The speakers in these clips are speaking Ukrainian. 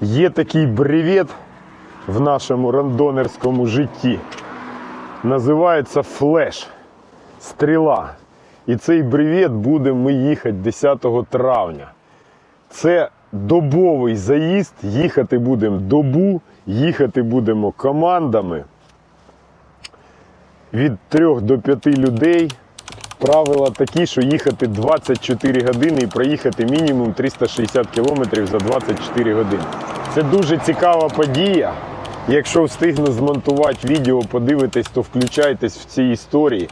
Є такий бревет в нашому рандонерському житті. Називається флеш. Стріла. І цей бревет будемо ми їхати 10 травня. Це добовий заїзд. Їхати будемо добу, їхати будемо командами від 3 до 5 людей. Правила такі, що їхати 24 години і проїхати мінімум 360 кілометрів за 24 години. Це дуже цікава подія. Якщо встигну змонтувати відео, подивитесь, то включайтесь в ці історії.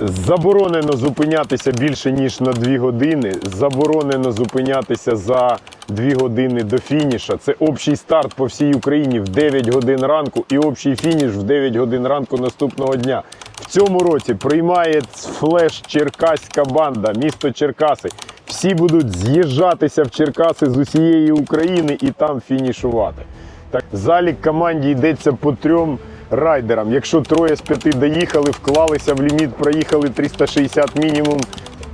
Заборонено зупинятися більше ніж на 2 години. Заборонено зупинятися за 2 години до фініша. Це общий старт по всій Україні в 9 годин ранку і общий фініш в 9 годин ранку наступного дня. Цьому році приймає флеш Черкаська банда, місто Черкаси. Всі будуть з'їжджатися в Черкаси з усієї України і там фінішувати. Так, залік команді йдеться по трьом райдерам. Якщо троє з п'яти доїхали, вклалися в ліміт, проїхали 360 мінімум,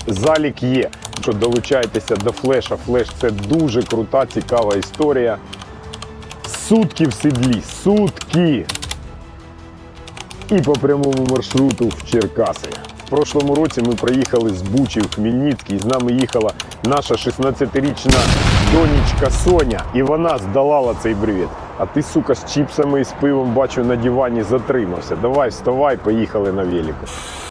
залік є. Що долучайтеся до флеша. Флеш це дуже крута, цікава історія. Сутки в седлі, сутки. І по прямому маршруту в Черкаси. В прошлому році ми проїхали з Бучі в Хмельницький. З нами їхала наша 16-річна донечка Соня, і вона здолала цей бревет. А ти, сука, з чіпсами і з пивом бачу на дивані затримався. Давай, вставай, поїхали на велику.